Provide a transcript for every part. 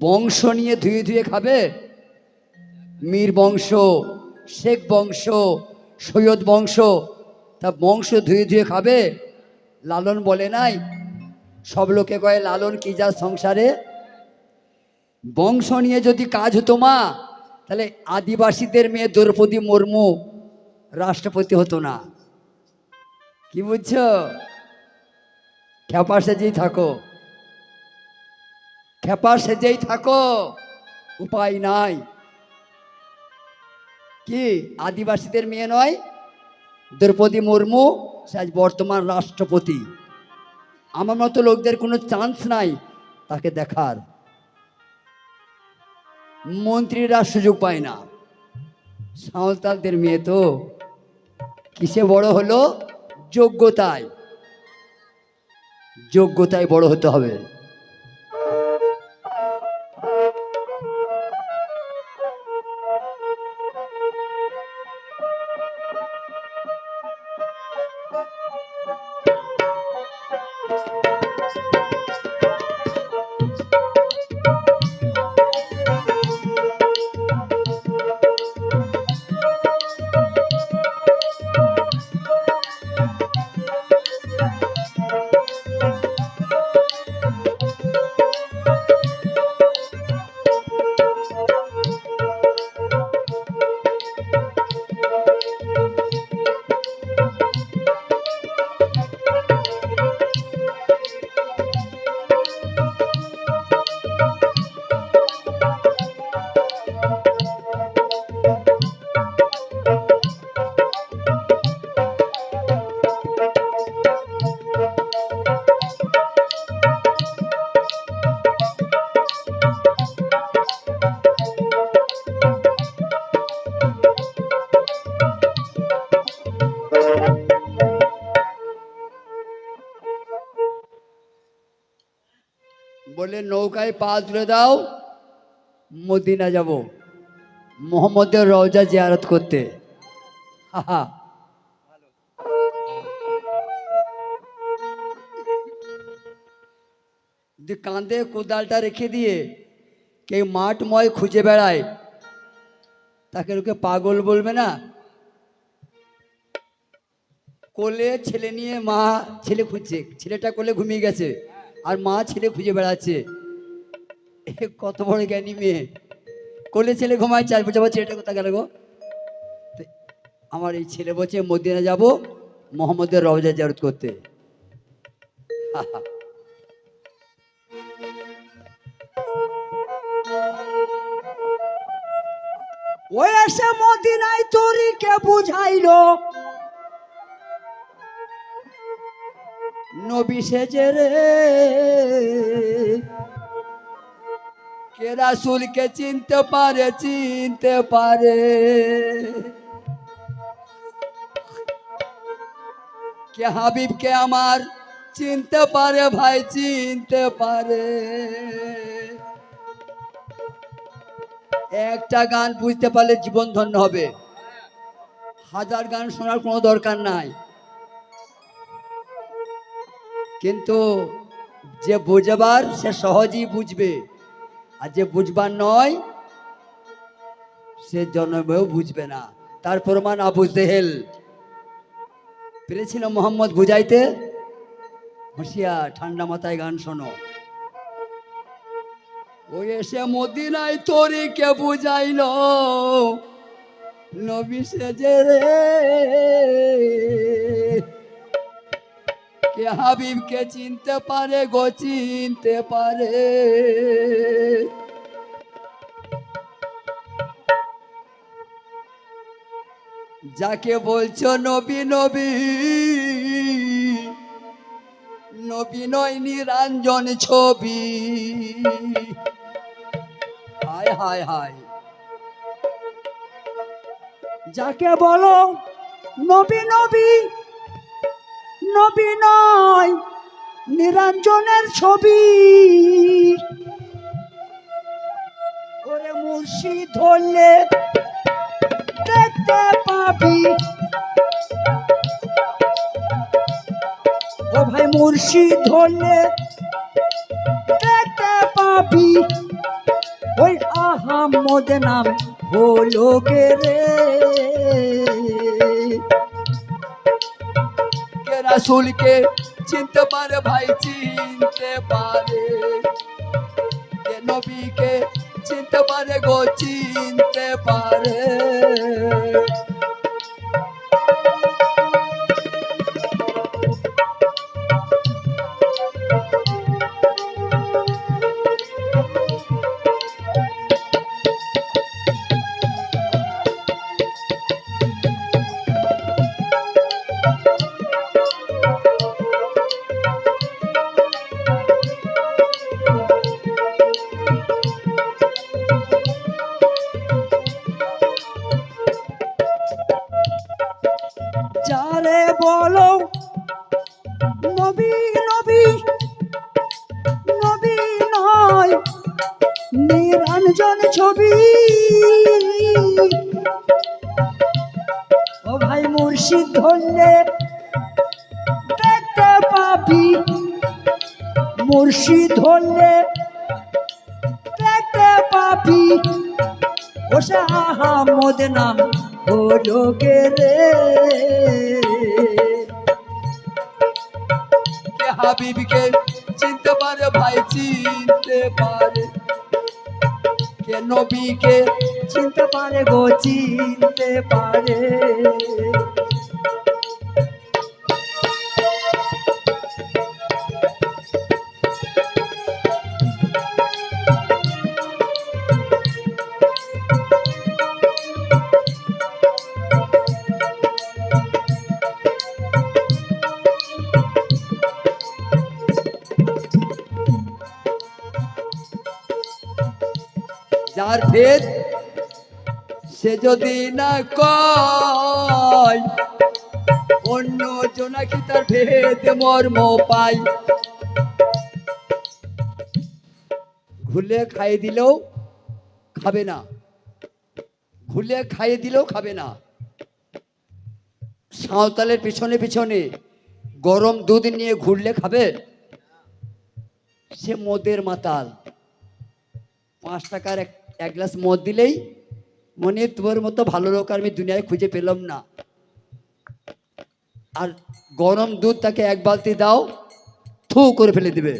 বংশ নিয়ে ধুয়ে ধুয়ে খাবে? মীর বংশ, শেখ বংশ, সৈয়দ বংশ, তা বংশ ধুয়ে ধুয়ে খাবে? লালন বলে নাই। সব লোকে কয়, লালন, কি যা সংসারে? বংশ নিয়ে যদি কাজ হতো মা, তাহলে আদিবাসীদের মেয়ে দ্রৌপদী মুর্মু রাষ্ট্রপতি হতো না। কি বুঝছ? খেপা সেজেই থাকো। খেপা সেজেই থাকো। উপায় নাই। কি, আদিবাসীদের মেয়ে নয়? দ্রৌপদী মুর্মু, সে আজ বর্তমান রাষ্ট্রপতি। আমার মতো লোকদের কোনো চান্স নাই তাকে দেখার। মন্ত্রীরা সুযোগ পায় না। সাঁওতালদের মেয়ে তো। কিসে বড় হলো? যোগ্যতায়। যোগ্যতায় বড় হতে হবে। বলে, নৌকায় পা তুলে দাও মদিনা যাব। মোহাম্মদের রওজা জিয়ারত করতে। যে কাঁধে কোদালটা রেখে দিয়ে কে মাঠময় খুঁজে বেড়ায়। তাকে লোকে পাগল বলবে না। কোলে ছেলে নিয়ে মা ছেলে খুঁজছে। ছেলেটা কোলে ঘুমিয়ে গেছে। আর মা ছেলে খুঁজে বেড়াচ্ছে। কত বড় জ্ঞানী মেয়ে। কোলে ছেলে ঘুমায়, চার বছর ছেলেটা কোথা গেল গো? আমার এই ছেলে বলছে মদিনা যাব, মোহাম্মদের রওজা জারত করতে। ওই এসে মদিনায় তরিকে বুঝাইলো নবী সেজে রে। কে রাসুলকে চিনতে পারে চিনতে পারে। কে হাবিবকে আমার চিনতে পারে ভাই, চিনতে পারে। একটা গান বুঝতে পারলে জীবন ধন্য হবে। হাজার গান শোনার কোনো দরকার নাই। কিন্তু যে বুঝবার সে সহজেই বুঝবে। আর যে বুঝবার নয়, সে জন্মেও বুঝবে না। তার প্রমাণ আবু জেহেল। পেরেছিল মোহাম্মদ বুঝাইতে? হুঁশিয়ার, ঠান্ডা মাথায় গান শোনো। ওই এসে মদিনায় তরিকে বুঝাইল? নবী সেজে রে। কে হাবিবকে চিনতে পারে গো, চিনতে পারে। যাকে বলছো নবী নবী নবী নয়, নিরঞ্জন ছবি। হায় হায় হায়। যাকে বলো নবী নবী নবী নিরঞ্জনের ছবি। ওরে মুর্শিদ ধরলে দেখতে পাবি। ও ভাই মুর্শিদ ধরলে দেখতে পাবি। ওই আহাম্মদ নাম হলো কে রে? রাসুলকে চিনতে পারে ভাই চিনতে পারে। নবীকে চিনতে পারে গো চিনতে পারে। মুর্শিদ ধরলে দেখতে পাবি। মুর্শিদ ধরলে দেখতে পাবি। ওসা আহমদ নাম হলো গে রে? হাবিবকে চিনতে পারে ভাই? চিনতে পারে। কে নবীকে চিনতে পারে গো? চিনতে পারে। যার ভেদ। সে যদি না কয়, অন্য জনাকি তার ভেদ মর্ম পাই ঘুলে খাইয়ে দিলেও খাবে না। ঘুলে খাইয়ে দিলেও খাবে না। সাঁওতালের পিছনে পিছনে গরম দুধ নিয়ে ঘুরলে খাবে? সে মদের মাতাল। পাঁচ টাকার এক এক গ্লাস মদ দিলেই মনে তোর মতো ভালো লোক আমি দুনিয়ায় খুঁজে পেলাম না। আর গরম দুধ তাকে এক বালতি দাও, থু করে ফেলে দিবে।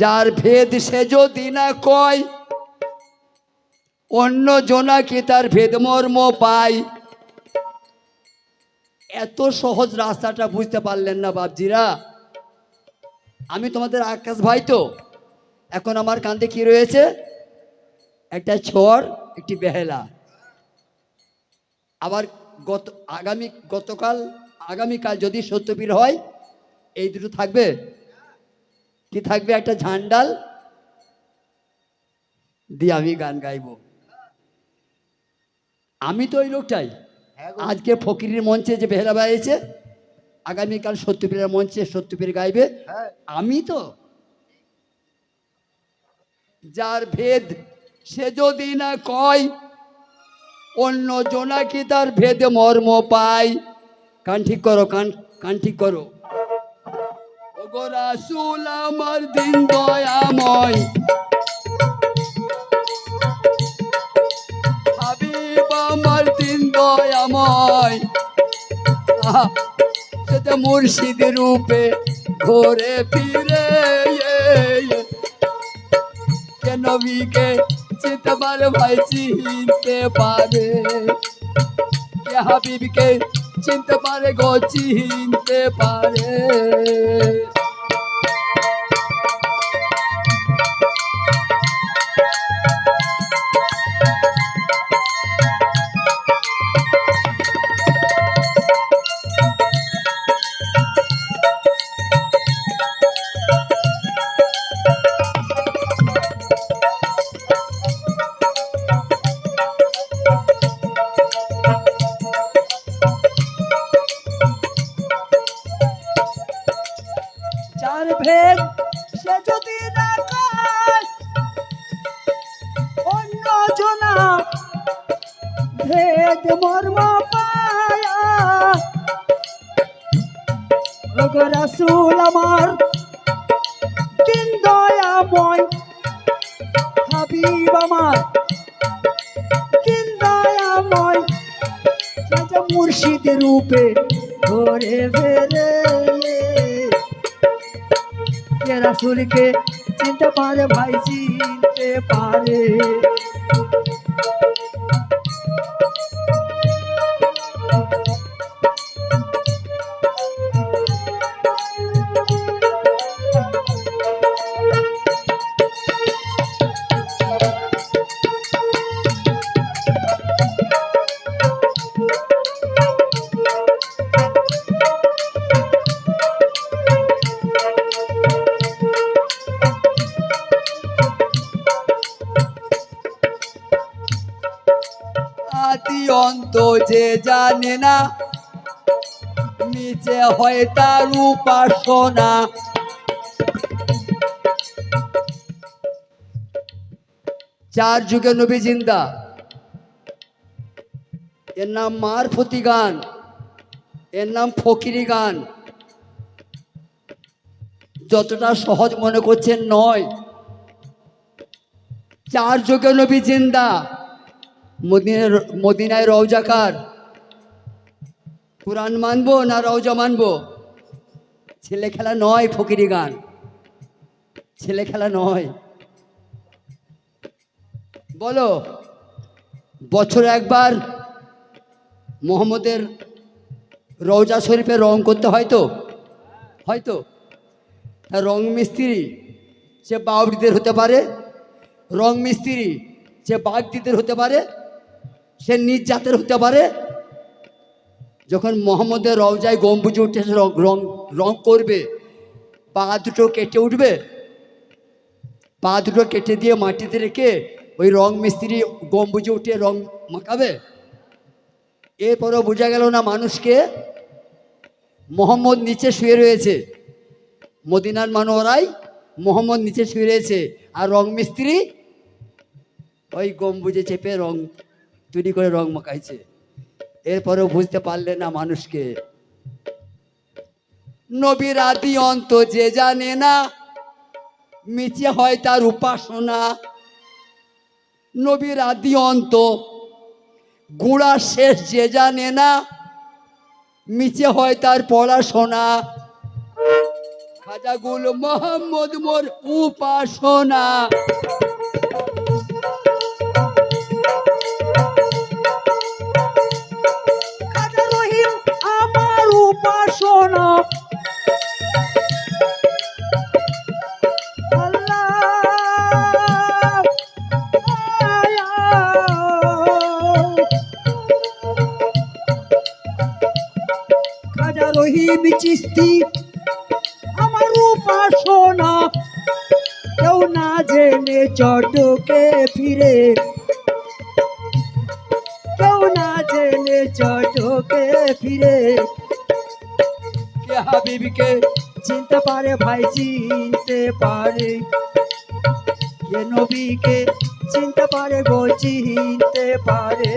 যার ভেদ সে যদি না কয়, অন্য জনাকে তার ভেদ মর্ম পায়? এত সহজ রাস্তাটা বুঝতে পারলেন না বাপজিরা। আমি তোমাদের আকাশ ভাই তো। এখন আমার কান্দে কি রয়েছে? একটা ছড় একটি বেহেলা। আবার গত আগামী গতকাল আগামীকাল যদি সত্যপীর হয় এই দুটো থাকবে? কি থাকবে? একটা ঝান্ডাল। দিয়ে আমি গান গাইব। আমি তো ওই লোকটাই। আজকে ফকিরের মঞ্চে যে বেহেলা বাজিয়েছে আগামীকাল সত্যপীরের মঞ্চে সত্যপীর গাইবে। আমি তো যার ভেদ সে যদি না কয়, অন্য জনাকি তার ভেদে মর্ম পায়? কান ঠিক করো, কান কান ঠিক করো। রাসূল আমার দিন দয়াময়। হাবিব আমার দিন দয়াময়। সেটা মুর্শিদ রূপে ঘোরে ফিরে নবীকে চিনতে পারে ভাই চিনতে পারে। কে হাবিবকে চিনতে পারে গো চিনতে পারে। রাসূল আমার। দিন দয়াময় হাবিব আমার। চিন্তায়াময় সাজা মুর্শিদ রূপে ঘরে কে রাসুলকে চিনতে পারে ভাই, চিনতে পারে। অন্ত যে জানে না, নিচে হয় তার উপাসনা। চার যুগে নবী জিন্দা। এর নাম মারফতি গান, এর নাম ফকিরি গান। যতটা সহজ মনে করছেন নয়। চার যুগে নবী জিন্দা। মদিনার মদিনায় রওজাকার কোরআন মানবো না রওজা মানবো? ছেলে খেলা নয় ফকিরি গান। ছেলে খেলা নয়। বলো, বছরে একবার মোহাম্মদের রওজা শরীফে রং করতে হয় হয়তো তা? রং মিস্ত্রি সে বাউরিদের হতে পারে? রং মিস্ত্রি সে বাগদিদের হতে পারে? সে নিজ জাতের হতে পারে। যখন মোহাম্মদের রওজায় গম্বুজে উঠে রং রং করবে, পা দুটো কেটে উঠবে, পা দুটো কেটে দিয়ে মাটিতে রেখে ওই রং মিস্ত্রি গম্বুজে উঠে রং মাখাবে। এরপরও বোঝা গেল না মানুষকে, মোহাম্মদ নিচে শুয়ে রয়েছে। মদিনার মানোয়ারাই মোহাম্মদ নিচে শুয়ে রয়েছে। আর রং মিস্ত্রি ওই গম্বুজে চেপে রং তৈরি করে রং মাখাইছে। এরপরেও বুঝতে পারলে না মানুষকে। নবীর আদি অন্ত যে জানে না, মিছে হয় তার উপাসনা। নবীর আদি অন্ত, গুড়া শেষ যে জানে না, মিছে হয় তার পড়াশোনা। খাজাগুল মোহাম্মদ মোর উপাসনা। খাজা রহিম চিস্তি, আমার উপাসনা। কেউ না জেনে চটকে ফিরে। কেউ না জেনে চটকে ফিরে। কে হাবিবকে চিনতে পারে ভাই চিনতে পারে। কে নবীকে চিনতে পারে গো চিনতে পারে।